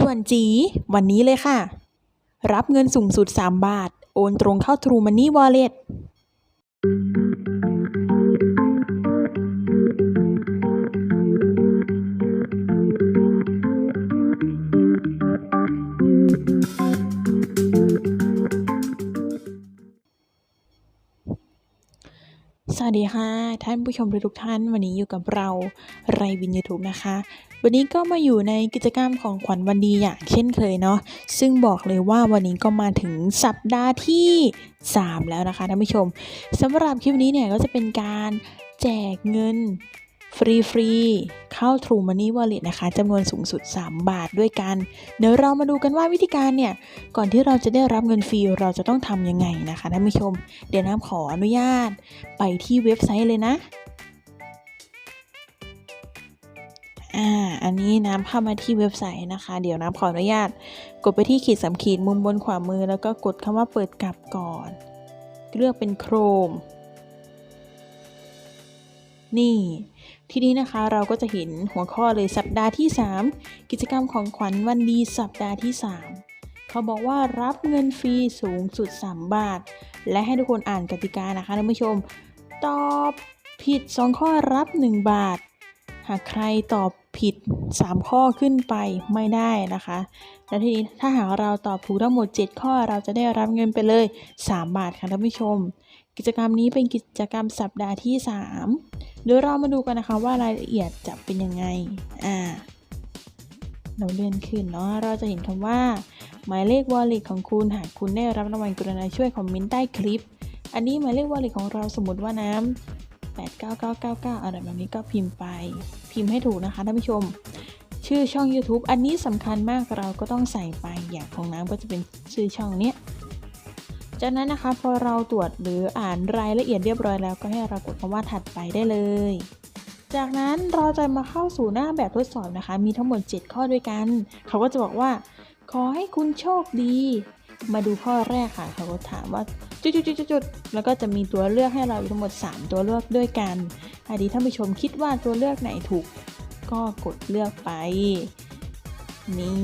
ด่วนจี วันนี้เลยค่ะ รับเงินสูงสุด 3 บาท โอนตรงเข้า True Money Wallet สวัสดีค่ะ ท่านผู้ชมทุกท่านวันนี้อยู่กับเราไรวินยูทูบนะคะ วันนี้ก็มาอยู่ในกิจกรรมของขวัญวันดีอย่างเช่นเคยเนาะซึ่งบอกเลยว่าวันนี้ก็มาถึงสัปดาห์ที่ 3 แล้วนะคะท่านผู้ชมสำหรับคลิปนี้เนี่ยก็จะเป็นการแจกเงินฟรีๆเข้า True Money Wallet นะคะจำนวนสูงสุด 3 บาทด้วยกัน เดี๋ยวเรามาดูกันว่าวิธีการเนี่ย ก่อนที่เราจะได้รับเงินฟรีเราจะต้องทำยังไงนะคะท่านผู้ชม เดี๋ยวน้ำขออนุญาตไปที่เว็บไซต์เลยนะ อ่า อันนี้น้ำเข้ามาที่เว็บไซต์นะคะ เดี๋ยวน้ำขออนุญาต กดไปที่ขีดสามขีดมุมบนขวามือ แล้วก็กดคำว่าเปิดกลับก่อน เลือกเป็นโครม นี่ ทีนี้นะคะเราก็จะเห็นหัวข้อเลยสัปดาห์ที่ 3 กิจกรรมของขวัญวันดีสัปดาห์ที่ 3 เขาบอกว่ารับเงินฟรีสูงสุด 3 บาท และให้ทุกคนอ่านกติกานะคะท่านผู้ชม ตอบผิด 2 ข้อรับ 1 บาทหากใครตอบ ผิด 3 ข้อขึ้นไปไม่ได้นะคะและทีนี้ถ้าหากเราตอบถูกทั้งหมด 7 ข้อเราจะได้รับเงินไปเลย 3 บาทค่ะท่านผู้ชม กิจกรรมนี้เป็นกิจกรรมสัปดาห์ที่ 3 เดี๋ยวเรามาดูกันนะคะว่ารายละเอียดจะเป็นยังไงอ่าเราเลื่อนขึ้นเนาะเราจะเห็นคำว่า หมายเลข wallet ของคุณหากคุณได้รับรางวัลกรุณาช่วยคอมเมนต์ใต้คลิป อันนี้หมายเลข wallet ของเราสมมติว่าน้ำ 89999 อะไรแบบนี้ก็พิมพ์ไป พิมพ์ให้ถูกนะคะท่านผู้ชม ชื่อช่อง YouTube อันนี้สำคัญมากเราก็ต้องใส่ไปอย่างของน้ำก็จะเป็นชื่อช่องเนี้ยจากนั้นนะคะพอเราตรวจหรืออ่านรายละเอียดเรียบร้อยแล้วก็ให้เรากดคำว่าถัดไปได้เลย จากนั้นเราจะมาเข้าสู่หน้าแบบทดสอบนะคะ มีทั้งหมด 7 ข้อด้วยกัน เขาก็จะบอกว่า ขอให้คุณโชคดี มาดูข้อแรกค่ะเขาก็ถามว่าจุดๆๆแล้วก็จะมีตัวเลือกให้เราทั้งหมด 3 ตัวเลือกด้วยกันอันนี้ท่านผู้ชมคิดว่าตัวเลือกไหนถูก ก็กดเลือกไป นี่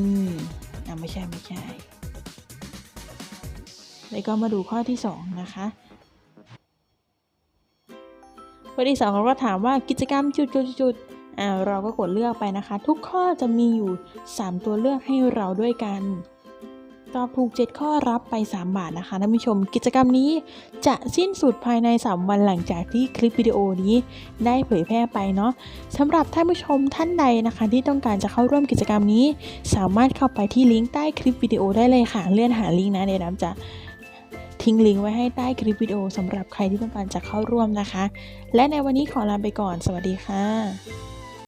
อะไม่ใช่ไม่ใช่ แล้วก็มาดูข้อที่ 2 นะคะข้อที่2เขาก็ถามว่ากิจกรรมจุดจุดจุดๆอ่าเราก็กดเลือกไปนะคะ ทุกข้อจะมีอยู่ 3 ตัวเลือกให้เราด้วยกัน ตอบถูก 7 ข้อรับไป 3 บาทนะคะท่านผู้ชม กิจกรรมนี้จะสิ้นสุดภายใน 3 วันหลังจากที่คลิปวิดีโอนี้ได้เผยแพร่ไปเนาะสำหรับท่านผู้ชมท่านใดนะคะ ที่ต้องการจะเข้าร่วมกิจกรรมนี้ สามารถเข้าไปที่ลิงก์ใต้คลิปวิดีโอได้เลยค่ะ เลื่อนหาลิงก์นะเดี๋ยวน้ำจะทิ้งลิงก์ไว้ให้ใต้คลิปวิดีโอสำหรับใครที่ต้องการจะเข้าร่วมนะคะ และในวันนี้ขอลาไปก่อน สวัสดีค่ะ